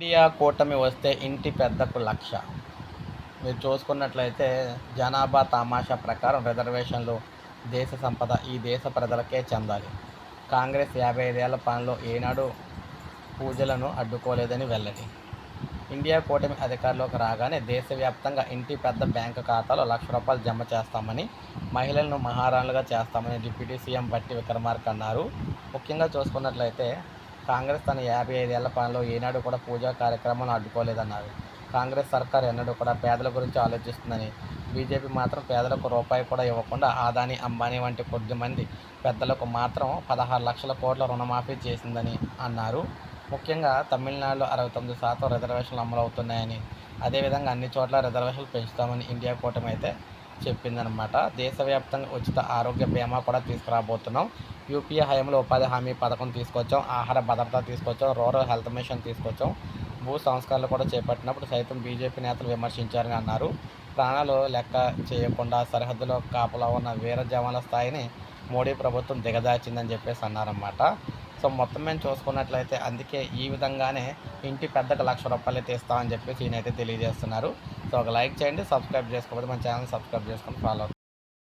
India కూటమి వస్తే ఇంటి పెద్దకు లక్ష. మీరు చూసుకున్నట్లయితే జనాభా తమాషా ప్రకారం రిజర్వేషన్లు దేశ సంపద ఈ దేశ ప్రజలకే చెందాలి. కాంగ్రెస్ యాభై ఐదేళ్ళ పనిలో ఏనాడు పూజలను అడ్డుకోలేదని వెల్లడి. ఇండియా కూటమి అధికారంలోకి రాగానే దేశవ్యాప్తంగా ఇంటి పెద్ద బ్యాంకు ఖాతాలో లక్ష రూపాయలు జమ చేస్తామని మహిళలను మహారాణులుగా చేస్తామని డిప్యూటీ సీఎం బట్టి విక్రమార్క అన్నారు. ముఖ్యంగా చూసుకున్నట్లయితే కాంగ్రెస్ తన యాభై ఐదేళ్ళ పనిలో ఏనాడు కూడా పూజా కార్యక్రమాలను అడ్డుకోలేదన్నారు కాంగ్రెస్ సర్కార్ ఎన్నడూ కూడా పేదల గురించి ఆలోచిస్తుందని బీజేపీ మాత్రం పేదలకు రూపాయి కూడా ఇవ్వకుండా ఆదాని అంబానీ వంటి కొద్ది మంది పెద్దలకు మాత్రం పదహారు లక్షల కోట్ల రుణమాఫీ చేసిందని అన్నారు. ముఖ్యంగా తమిళనాడులో అరవై తొమ్మిది శాతం రిజర్వేషన్లు అమలవుతున్నాయని అదేవిధంగా అన్ని చోట్ల రిజర్వేషన్లు పెంచుతామని ఇండియా కూటమి అయితే చెప్పిందనమాట దేశవ్యాప్తంగా ఉచిత ఆరోగ్య బీమా కూడా తీసుకురాబోతున్నాం. యూపీఏ హయాంలో ఉపాధి హామీ పథకం తీసుకొచ్చాం. ఆహార భద్రత తీసుకొచ్చాం. రూరల్ హెల్త్ మిషన్ తీసుకొచ్చాం. భూ సంస్కరణలు కూడా చేపట్టినప్పుడు సైతం బీజేపీ నేతలు విమర్శించారని అన్నారు. ప్రాణాలు లెక్క చేయకుండా సరిహద్దులో కాపలా ఉన్న వీర జవాన్ల స్థాయిని మోడీ ప్రభుత్వం దిగజార్చిందని చెప్పేసి అన్నారన్నమాట. సో మొత్తం మేము చూసుకున్నట్లయితే అందుకే ఈ విధంగానే ఇంటి పెద్దకు లక్ష రూపాయలు తీస్తామని చెప్పేసి ఈయనైతే తెలియజేస్తున్నారు. సో ఒక లైక్ చేయండి సబ్స్క్రైబ్ చేసుకోకపోతే మన ఛానల్ సబ్స్క్రైబ్ చేసుకొని ఫాలో